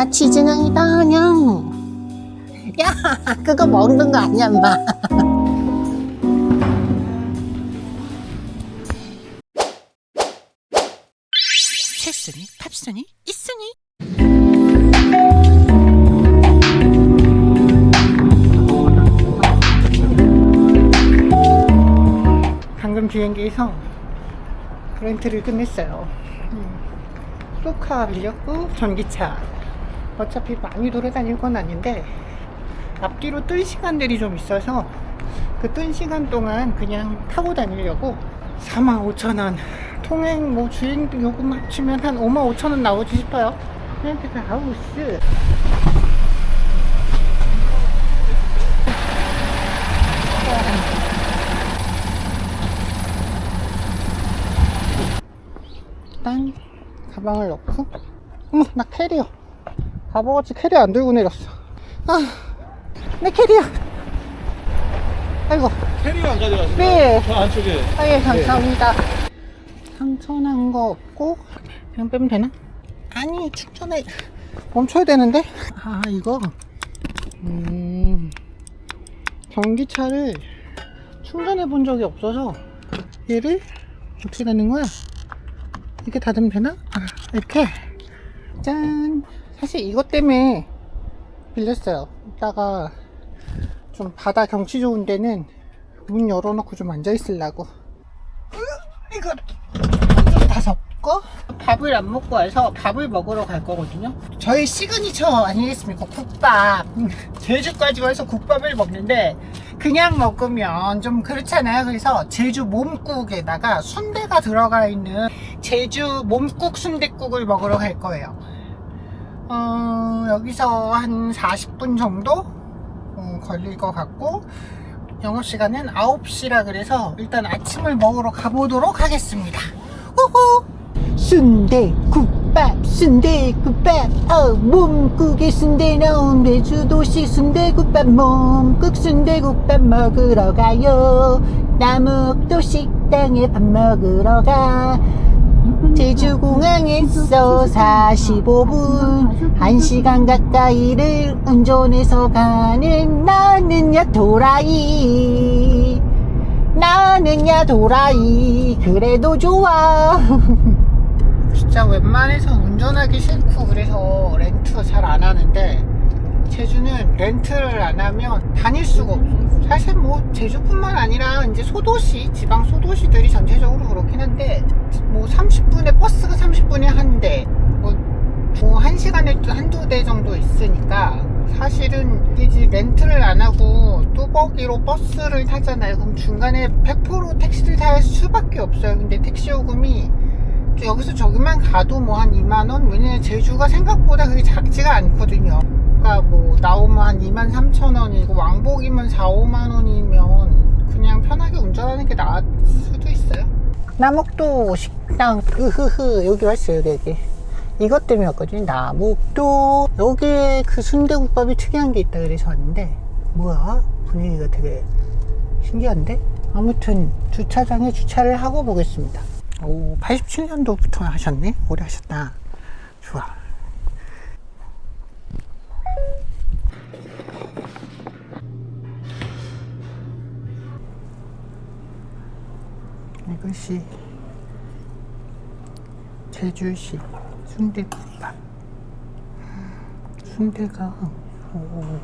나 치즈냥이다 냥. 야 그거 먹는 거 아니야 인마. 칠순이 팝순이 있으니. 방금 비행기에서 렌트를 끝냈어요. 음, 소카 빌렸고 전기차. 어차피 많이 돌아다닐 건 아닌데 앞뒤로 뜰 시간들이 좀 있어서 그 뜬 시간 동안 그냥 타고 다니려고 45,000원 통행 뭐 주행 요금 합치면 한 55,000원 나오지 싶어요. 렌트드 하우스. 일단 가방을 넣고 어머 나 캐리어 바보같이 캐리어 안 들고 내렸어 아 내 캐리어 아이고 캐리어 안 가져가시나요? 네. 저 안쪽에. 아 예 감사합니다 상처난 거 없고 그냥 빼면 되나? 아니 충전에 멈춰야 되는데 아 이거 음 전기차를 충전해 본 적이 없어서 얘를 어떻게 되는 거야? 이렇게 닫으면 되나? 아, 이렇게 짠 사실 이것 때문에 빌렸어요. 이따가 좀 바다 경치 좋은 데는 문 열어놓고 좀 앉아있으려고. 이거 다 섞고 밥을 안 먹고 와서 밥을 먹으러 갈 거거든요. 저희 시그니처 아니겠습니까? 국밥. 제주까지 와서 국밥을 먹는데 그냥 먹으면 좀 그렇잖아요. 그래서 제주 몸국에다가 순대가 들어가 있는 제주 몸국 순대국을 먹으러 갈 거예요 어, 여기서 한 40분 정도 어, 걸릴 것 같고 영업 시간은 9시라 그래서 일단 아침을 먹으러 가보도록 하겠습니다. 호호! 순대 국밥, 순대 국밥, 어, 몸국에 순대 넣은 제주도식 순대 국밥, 몸국 순대 국밥 먹으러 가요. 남욱도 식당에 밥 먹으러 가. 제주공항에서 45분, 1시간 가까이를 운전해서 가는 나는야 도라이. 나는야 도라이. 그래도 좋아. 진짜 웬만해서 운전하기 싫고 그래서 렌트 잘 안 하는데 제주는 렌트를 안 하면 다닐 수가 없어. 사실 뭐 제주뿐만 아니라 이제 소도시, 지방 소도시들이 전체적으로 그렇긴 한데 뭐 30분에 버스가 30분에 한 대, 뭐, 뭐 1시간에 한두 대 정도 있으니까 사실은 이제 렌트를 안 하고 뚜벅이로 버스를 타잖아요. 그럼 중간에 100% 택시를 탈 수밖에 없어요. 근데 택시 요금이 여기서 저기만 가도 뭐 한 2만원? 왜냐면 제주가 생각보다 그게 작지가 않거든요. 그러니까 뭐 나오면 한 2만 3천 원이고 왕복이면 4, 5만 원이면 그냥 편하게 운전하는 게 나을 수도 있어요. 남욱도 식당 으흐흐 여기 왔어요 여기 여기. 이것 때문에 왔거든요 남욱도. 여기에 그 순대국밥이 특이한 게 있다 그래서 왔는데 뭐야? 분위기가 되게 신기한데? 아무튼 주차장에 주차를 하고 보겠습니다. 오 87년도부터 하셨네? 오래 하셨다. 좋아 이것이 제주시 순대국밥. 순대가 오,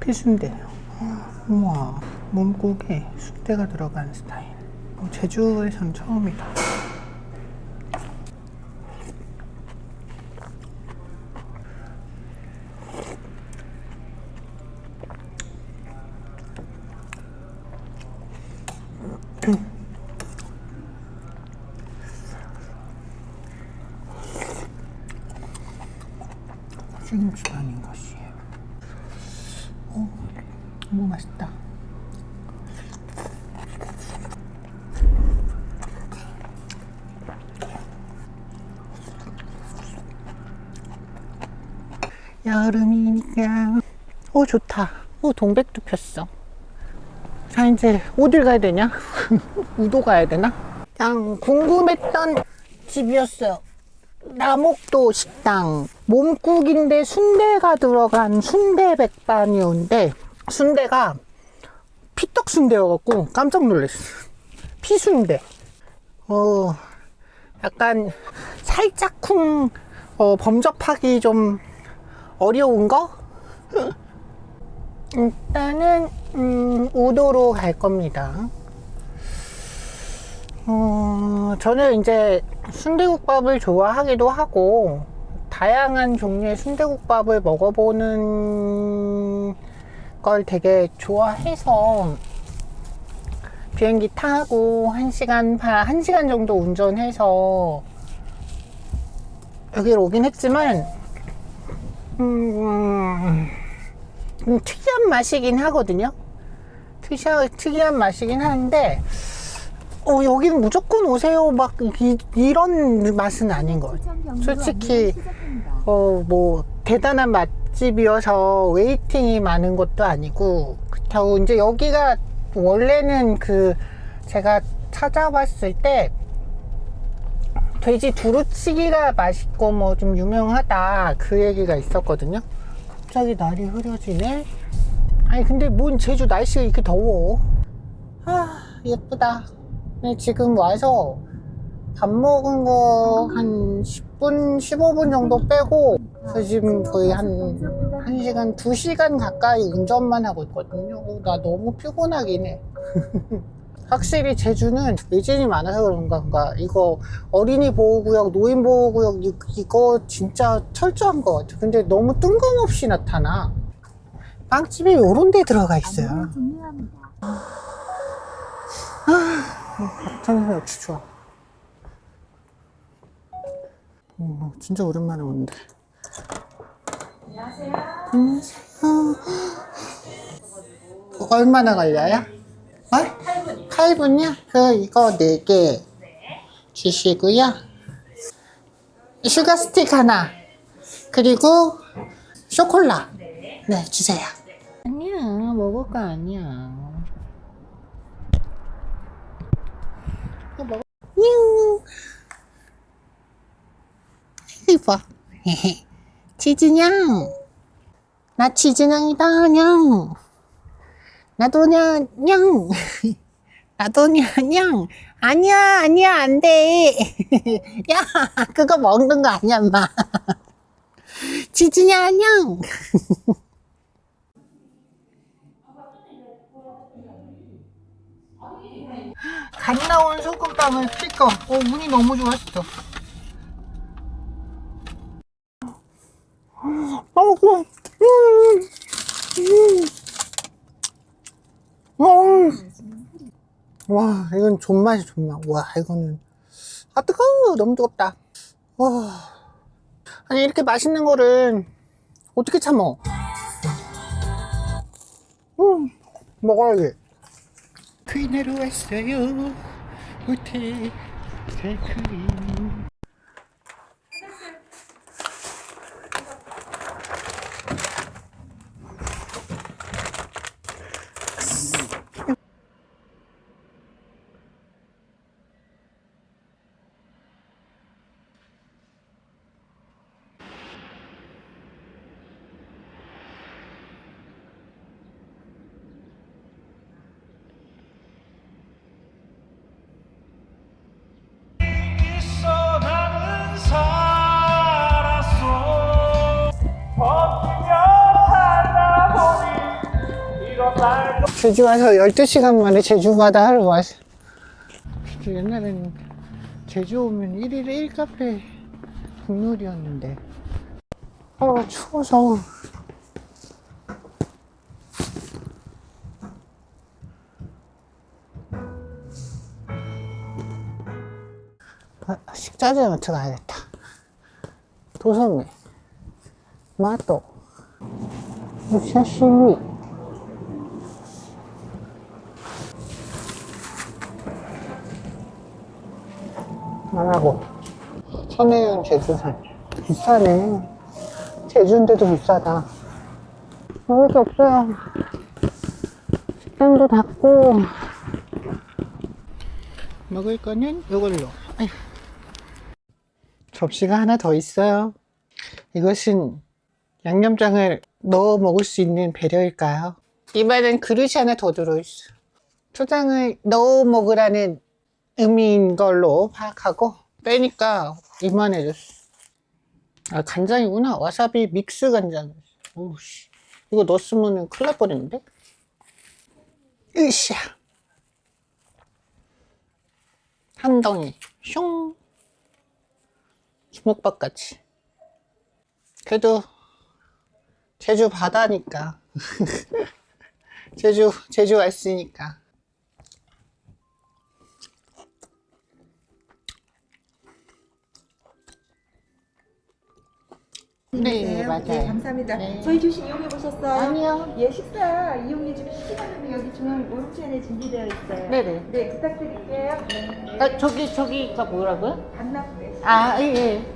피순대요 우와 몸국에 순대가 들어간 스타일. 어, 제주에선 처음이다 시금치 아닌 것이 오 너무 맛있다. 여름이니까. 오 좋다. 오 동백도 폈어. 자 이제 어딜 가야 되냐? 우도 가야 되나? 그냥 궁금했던 집이었어요 남옥도 식당 몸국인데 순대가 들어간 순대 백반이었는데 순대가 피떡 순대여갖고 깜짝 놀랐어. 피순대. 어 약간 살짝쿵 어, 범접하기 좀 어려운 거? 일단은 음, 우도로 갈 겁니다. 어, 저는 이제 순대국밥을 좋아하기도 하고 다양한 종류의 순대국밥을 먹어보는 걸 되게 좋아해서 비행기 타고 1시간 반, 1시간 정도 운전해서 여기로 오긴 했지만 음, 음, 특이한 맛이긴 하거든요. 특이한, 특이한 맛이긴 하는데 어, 여기는 무조건 오세요. 막 이, 이런 맛은 아닌 것 같아요. 솔직히 어, 뭐 대단한 맛집이어서 웨이팅이 많은 것도 아니고 그렇다고 이제 여기가 원래는 그 제가 찾아봤을 때 돼지 두루치기가 맛있고 뭐 좀 유명하다 그 얘기가 있었거든요. 갑자기 날이 흐려지네. 아니 근데 뭔 제주 날씨가 이렇게 더워. 아 예쁘다. 근데 지금 와서 밥 먹은 거 한 10분, 15분 정도 빼고 그래서 지금 거의 한 1시간, 2시간 가까이 운전만 하고 있거든요. 어, 나 너무 피곤하긴 해. 확실히 제주는 외진이 많아서 그런가 이거 어린이 보호구역, 노인 보호구역 이- 이거 진짜 철저한 것 같아. 근데 너무 뜬금없이 나타나. 빵집이 요런 데 들어가 있어요. 저는 역시 좋아. 어, 진짜 오랜만에 오는데. 안녕하세요. 안녕하세요. 얼마나 걸려요? 어? 8분이요. 8분이요? 그 이거 4개 주시고요. 슈가 스틱 하나. 그리고 쇼콜라. 네, 주세요. 아니야, 먹을 거 아니야. 이거. 치즈냥. 나 치즈냥이다, 냥. 나도 냥, 냥. 나도 냥, 냥. 아니야, 아니야, 안 돼. 야, 그거 먹는 거 아니야, 엄마. 치즈냥, 냥. 간 나온 소금빵을 찔까? 어, 운이 너무 좋았어. 아이고, 음, 음, 음. 와, 이건 존맛이 존맛. 와, 이거는. 아, 뜨거워. 너무 뜨겁다. 와. 아니, 이렇게 맛있는 거를 어떻게 참어? 음, 먹어야지. 그이내로 왔어요. 우태, 달크림. 제주 와서 12시간 만에 제주 바다 하러 왔어. 옛날에는 제주 오면 1일에 1카페 국룰이었는데. 아, 추워서. 아, 식자재 마트 가야겠다. 도소매, 마또, 사시미. 안 하고 천혜연 제주산 비싸네 제주인데도 비싸다 먹을 게 없어요 식당도 닫고 먹을 거는 이걸로. 접시가 하나 더 있어요. 이것은 양념장을 넣어 먹을 수 있는 배려일까요? 입안엔 그릇이 하나 더 들어있어. 초장을 넣어 먹으라는 의미인 걸로 파악하고 빼니까 이만해졌어. 아 간장이구나. 와사비 믹스 간장. 오우씨. 이거 넣었으면 큰일 날 뻔했는데? 으쌰. 한 덩이. 슝. 주먹밥 같이. 그래도 제주 바다니까. 제주, 제주 왔으니까. 네, 맞아요. 네, 감사합니다. 네. 저희 주식 이용해 보셨어요? 아니요. 예, 식사 이용해 시간은 여기 중앙 오른쪽에 준비되어 있어요. 네네. 네, 부탁드릴게요. 네. 아, 저기, 저기 가 뭐라고요? 반납 아, 예, 예.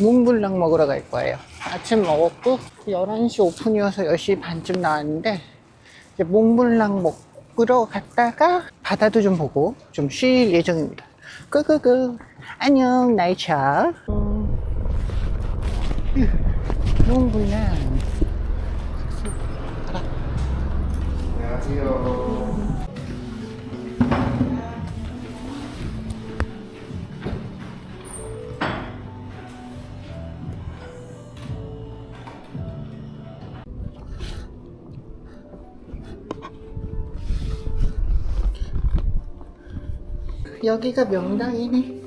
몽블랑 먹으러 갈 거예요. 아침 먹었고 11시 오픈이어서 10시 반쯤 나왔는데 이제 몽블랑 먹으러 갔다가 바다도 좀 보고 좀 쉴 예정입니다. 끄끄끄. 안녕 나이차. 음, 으, 몽블랑 여기가 명당이네.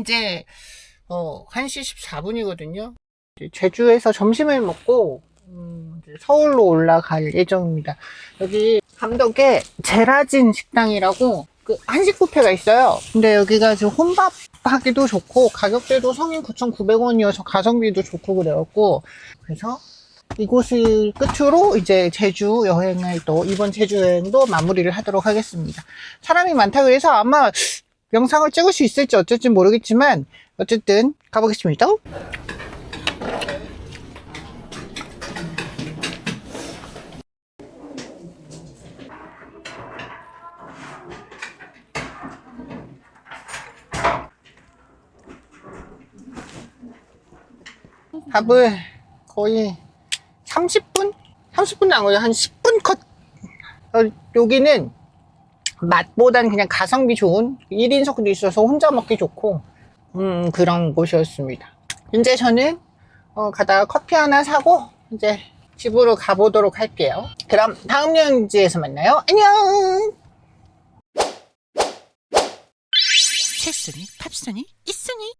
이제 어 1시 14분이거든요. 제주에서 점심을 먹고 서울로 올라갈 예정입니다. 여기 감덕에 제라진 식당이라고 그 한식 뷔페가 있어요. 근데 여기가 지금 혼밥 하기도 좋고 가격대도 성인 9,900원이어서 가성비도 좋고 그래갖고 그래서 이곳을 끝으로 이제 제주 여행을 또 이번 제주 여행도 마무리를 하도록 하겠습니다. 사람이 많다 그래서 아마 영상을 찍을 수 있을지 어쩔지 모르겠지만 어쨌든 가보겠습니다. 밥을 거의 30분? 30분도 안 걸려. 한 10분 컷. 어, 여기는 맛보단 그냥 가성비 좋은 1인석도 있어서 혼자 먹기 좋고, 음, 그런 곳이었습니다. 이제 저는, 어, 가다가 커피 하나 사고, 이제 집으로 가보도록 할게요. 그럼 다음 여행지에서 만나요. 안녕! 칠순이 팝순이 있으니